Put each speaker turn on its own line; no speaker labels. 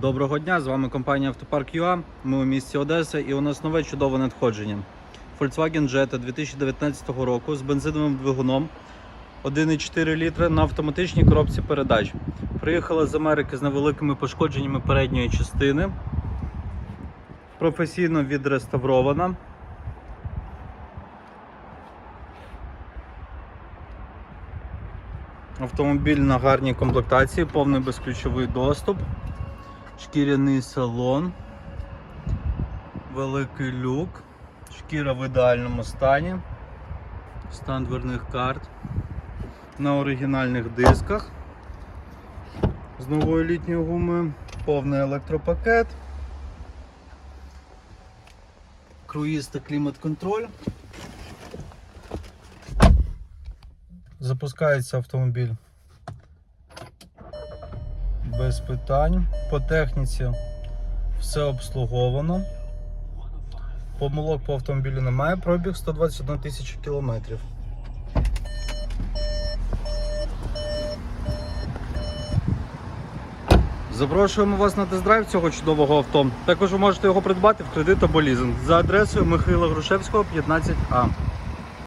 Доброго дня, з вами компанія Автопарк ЮА. Ми у місті Одеса і у нас нове чудове надходження. Volkswagen Jetta 2019 року з бензиновим двигуном 1,4 літра на автоматичній коробці передач. Приїхала з Америки з невеликими пошкодженнями передньої частини. Професійно відреставрована. Автомобіль на гарній комплектації, повний безключовий доступ, шкіряний салон, великий люк, шкіра в ідеальному стані, стан дверних карт. На оригінальних дисках. З новою літньою гумою, повний електропакет, круїз та клімат-контроль. Запускається автомобіль без питань. По техніці все обслуговано. Помилок по автомобілю немає, пробіг 121 тисячу кілометрів. Запрошуємо вас на тест-драйв цього чудового авто. Також ви можете його придбати в кредит або лізинг за адресою Михайла Грушевського, 15А.